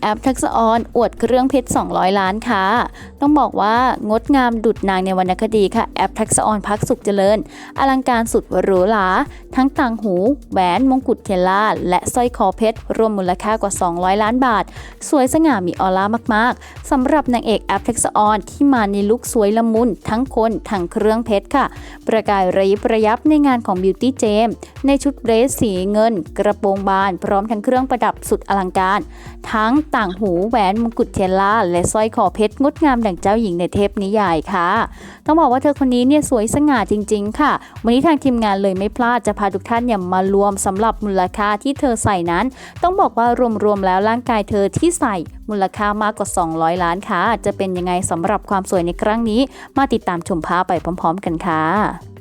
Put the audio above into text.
แอปทักษออนอวดเครื่องเพชร 200 ล้านค่ะ ต้องบอกว่างดงามดุดนางในวรรณคดีค่ะ แอปทักษออนพักสุขเจริญ อลังการสุดหรูหรา ทั้งต่างหู แหวน มงกุฎเทล่า และสร้อยคอเพชร รวมมูลค่ากว่า 200 ล้านบาท สวยสง่ามีออร่ามากๆ สำหรับนางเอกแอปทักษออนที่มาในลุคสวยละมุน ทั้งคนทั้งเครื่องเพชรค่ะ ประกายระยิบระยับในงานของ Beauty Jam ในชุดเดรสสีเงิน กระโปรงบาน พร้อมทั้งเครื่องประดับสุดอลังการ ทั้งต่างหูแหวนมงกุฎเทล่าและสร้อยคอเพชรงดงามดั่งเจ้าหญิงในเทพนิยายค่ะ ต้องบอกว่าเธอคนนี้เนี่ยสวยสง่าจริง ๆ ค่ะ วันนี้ทางทีมงานเลยไม่พลาดจะพาทุกท่านเนี่ยมารวมสำหรับมูลค่าที่เธอใส่นั้น ต้องบอกว่ารวมๆแล้วร่างกายเธอที่ใส่มูลค่ามากกว่า 200 ล้านค่ะ จะเป็นยังไงสำหรับความสวยในครั้งนี้ มาติดตามชมภาพไปพร้อม ๆ กันค่ะ